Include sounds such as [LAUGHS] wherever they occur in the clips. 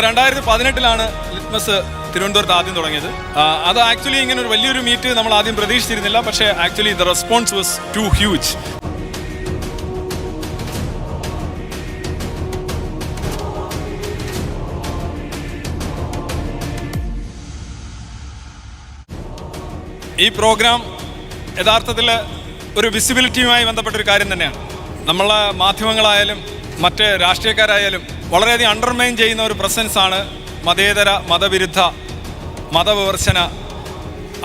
രണ്ടായിരത്തി പതിനെട്ടിലാണ് ലിറ്റ്മസ് തിരുവനന്തപുരത്ത് ആദ്യം തുടങ്ങിയത്. അത് ആക്ച്വലി ഇങ്ങനെ ഒരു വലിയൊരു മീറ്റ് നമ്മൾ ആദ്യം പ്രതീക്ഷിച്ചിരുന്നില്ല പക്ഷേ actually the response was too huge. ഈ പ്രോഗ്രാം യഥാർത്ഥത്തിൽ ഒരു വിസിബിലിറ്റിയുമായി ബന്ധപ്പെട്ട ഒരു കാര്യം തന്നെയാണ്. നമ്മളെ മാധ്യമങ്ങളായാലും മറ്റ് രാഷ്ട്രീയക്കാരായാലും വളരെയധികം അണ്ടർമൈൻ ചെയ്യുന്ന ഒരു പ്രസൻസാണ് മതേതര മതവിരുദ്ധ മതവിമർശന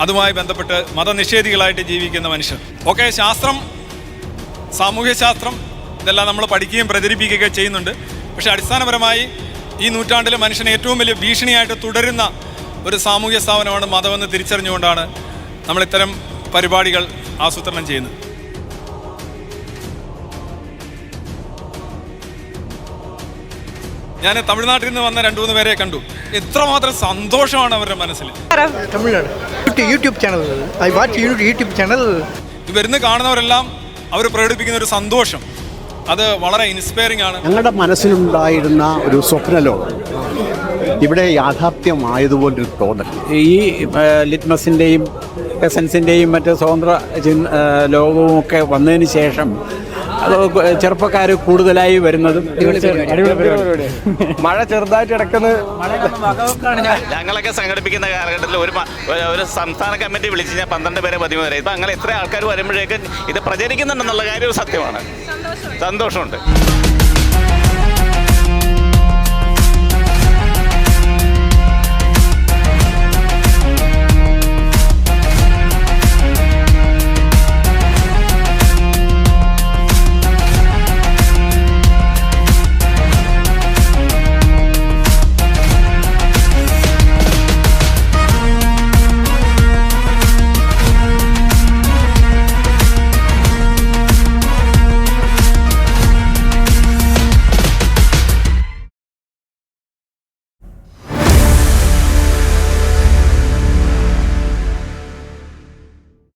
അതുമായി ബന്ധപ്പെട്ട് മതനിഷേധികളായിട്ട് ജീവിക്കുന്ന മനുഷ്യർ. ഓക്കെ ശാസ്ത്രം സാമൂഹ്യ ശാസ്ത്രം ഇതെല്ലാം നമ്മൾ പഠിക്കുകയും പ്രചരിപ്പിക്കുകയൊക്കെ ചെയ്യുന്നുണ്ട്. പക്ഷേ അടിസ്ഥാനപരമായി ഈ നൂറ്റാണ്ടിലെ മനുഷ്യനെ ഏറ്റവും വലിയ ഭീഷണിയായിട്ട് തുടരുന്ന ഒരു സാമൂഹ്യ സ്ഥാപനമാണ് മതമെന്ന് തിരിച്ചറിഞ്ഞുകൊണ്ടാണ് നമ്മൾ ഇത്തരം പരിപാടികൾ ആസൂത്രണം ചെയ്യുന്നത്. ഞാൻ തമിഴ്നാട്ടിൽ നിന്ന് വന്ന രണ്ടു മൂന്ന് പേരെ കണ്ടു. എത്രമാത്രം സന്തോഷമാണ് അവരുടെ മനസ്സിൽ. YouTube channel. I watch YouTube channel. വരുന്ന കാണുന്നവരെല്ലാം അവർ പ്രകടിപ്പിക്കുന്ന ഒരു സന്തോഷം. അത് വളരെ ഇൻസ്പയറിംഗ് ആണ്. ഞങ്ങളുടെ മനസ്സിലുണ്ടായിരുന്ന ഒരു സ്വപ്നലോ ഇവിടെ യാഥാർത്ഥ്യമായതുപോലൊരു തോന്നൽ. ഈ ലിറ്റ്മസിന്റെയും എസൻസിന്റെയും മറ്റ് സ്വതന്ത്ര ലോകവും ഒക്കെ വന്നതിന് ശേഷം ചെറുപ്പക്കാർ കൂടുതലായി വരുന്നതും [LAUGHS] മഴ ചെറുതായിട്ട് ഇടക്കുന്നത് ഞങ്ങളൊക്കെ സംഘടിപ്പിക്കുന്ന കാലഘട്ടത്തിൽ ഒരു ഒരു- ഒരു സംസ്ഥാന കമ്മിറ്റി വിളിച്ച് ഞാൻ പന്ത്രണ്ട് പേരെ പതിമൂന്ന് പേരെ. ഇപ്പം അങ്ങനെ എത്ര ആൾക്കാർ വരുമ്പോഴേക്കും ഇത് പ്രചരിക്കുന്നുണ്ടെന്നുള്ള കാര്യം സത്യമാണ്. സന്തോഷമുണ്ട്.